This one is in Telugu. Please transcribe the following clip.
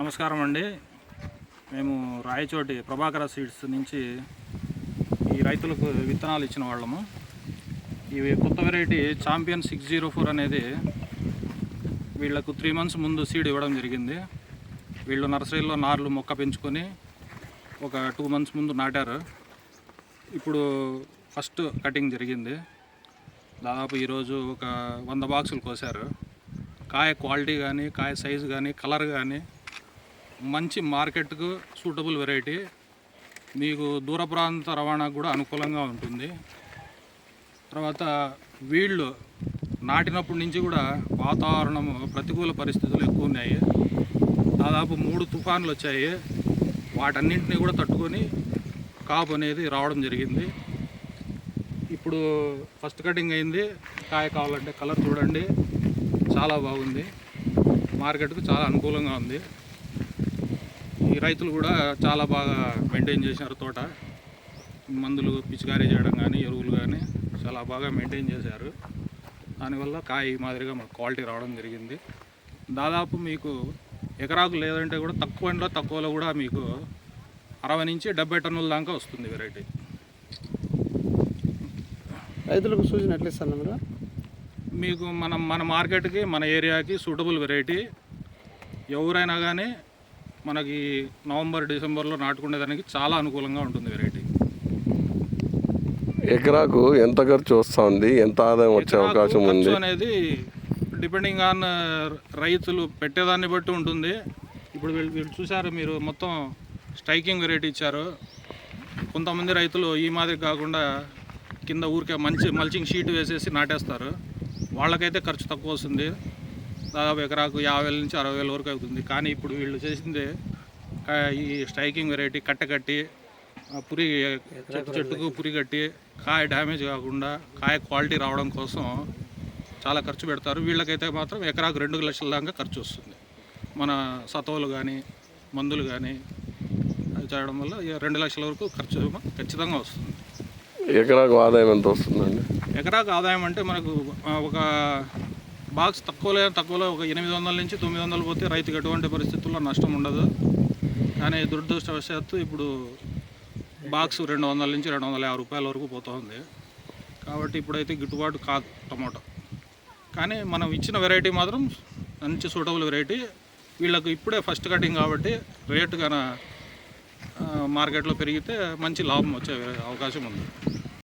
నమస్కారం అండి. మేము రాయచోటి ప్రభాకర సీడ్స్ నుంచి ఈ రైతులకు విత్తనాలు ఇచ్చిన వాళ్ళము. ఇవి కొత్త variety champion six zero four అనేది వీళ్ళకు త్రీ మంత్స్ ముందు సీడ్ ఇవ్వడం జరిగింది. వీళ్ళు నర్సరీలో నార్లు మొక్క పెంచుకొని ఒక టూ మంత్స్ ముందు నాటారు. ఇప్పుడు ఫస్ట్ కటింగ్ జరిగింది. దాదాపు ఈరోజు ఒక వంద బాక్సులు కోసారు. కాయ క్వాలిటీ కానీ కాయ సైజు కానీ కలర్ కానీ మంచి మార్కెట్కు సూటబుల్ వెరైటీ. మీకు దూర ప్రాంత రవాణాకు కూడా అనుకూలంగా ఉంటుంది. తర్వాత వీళ్ళు నాటినప్పటి నుంచి కూడా వాతావరణము ప్రతికూల పరిస్థితులు ఎక్కువ ఉన్నాయి. దాదాపు మూడు తుఫాన్లు వచ్చాయి. వాటన్నింటినీ కూడా తట్టుకొని కాపు అనేది రావడం జరిగింది. ఇప్పుడు ఫస్ట్ కటింగ్ అయింది. కాయ కావాలంటే కలర్ చూడండి. చాలా బాగుంది. మార్కెట్కు చాలా అనుకూలంగా ఉంది. ఈ రైతులు కూడా చాలా బాగా మెయింటైన్ చేశారు తోట. మందులు పిచికారీ చేయడం కానీ ఎరువులు కానీ చాలా బాగా మెయింటైన్ చేశారు. దానివల్ల కాయ మాదిరిగా మనకు క్వాలిటీ రావడం జరిగింది. దాదాపు మీకు ఎకరాకు లేదంటే కూడా తక్కువ ఎండలో తక్కువలో కూడా మీకు అరవై నుంచి డెబ్బై టన్నుల దాకా వస్తుంది వెరైటీ రైతులకు సూచన ఎట్లా ఇస్తారు మీరు? మీకు మనం మన మార్కెట్కి మన ఏరియాకి సూటబుల్ వెరైటీ ఎవరైనా కానీ మనకి నవంబర్ డిసెంబర్లో నాటుకునేదానికి చాలా అనుకూలంగా ఉంటుంది వెరైటీ ఎకరాకు ఎంత ఖర్చు వస్తుంది? ఎంత ఆదాయం వచ్చే అవకాశం ఖర్చు ఉంది అనేది డిపెండింగ్ ఆన్ రైతులు పెట్టేదాన్ని బట్టి ఉంటుంది. ఇప్పుడు వీళ్ళు వీళ్ళు చూసారు మీరు మొత్తం స్ట్రైకింగ్ వెరైటీ ఇచ్చారు. కొంతమంది రైతులు ఈ మాదిరి కాకుండా కింద ఊరికే మంచి మల్చింగ్ షీట్ వేసేసి నాటేస్తారు. వాళ్ళకైతే ఖర్చు తక్కువ వస్తుంది. దాదాపు ఎకరాకు యాభై వేల నుంచి అరవై వేల వరకు అవుతుంది. కానీ ఇప్పుడు వీళ్ళు చేసింది ఈ స్ట్రైకింగ్ వెరైటీ కట్టకట్టి పురి చెట్టు చెట్టుకు పురి కట్టి కాయ డ్యామేజ్ కాకుండా కాయ క్వాలిటీ రావడం కోసం చాలా ఖర్చు పెడతారు. వీళ్ళకైతే మాత్రం ఎకరాకు రెండు లక్షల దాకా ఖర్చు వస్తుంది. మన సతవులు కానీ మందులు కానీ అది చేయడం వల్ల రెండు లక్షల వరకు ఖర్చు ఖచ్చితంగా వస్తుంది. ఎకరాకు ఆదాయం ఎంత వస్తుందండి? ఎకరాకు ఆదాయం అంటే మనకు ఒక బాక్స్ తక్కువలో తక్కువలో ఒక ఎనిమిది వందల నుంచి తొమ్మిది వందలు పోతే రైతుకి ఎటువంటి పరిస్థితుల్లో నష్టం ఉండదు. కానీ దురదృష్టవశాత్తు ఇప్పుడు బాక్స్ రెండు వందల నుంచి రెండు వందల యాభై రూపాయల వరకు పోతుంది కాబట్టి ఇప్పుడైతే గిట్టుబాటు కాదు టమాటో. కానీ మనం ఇచ్చిన వెరైటీ మాత్రం మంచి సూటబుల్ వెరైటీ. వీళ్ళకు ఇప్పుడే ఫస్ట్ కటింగ్ కాబట్టి రేటు కన మార్కెట్లో పెరిగితే మంచి లాభం వచ్చే అవకాశం ఉంది.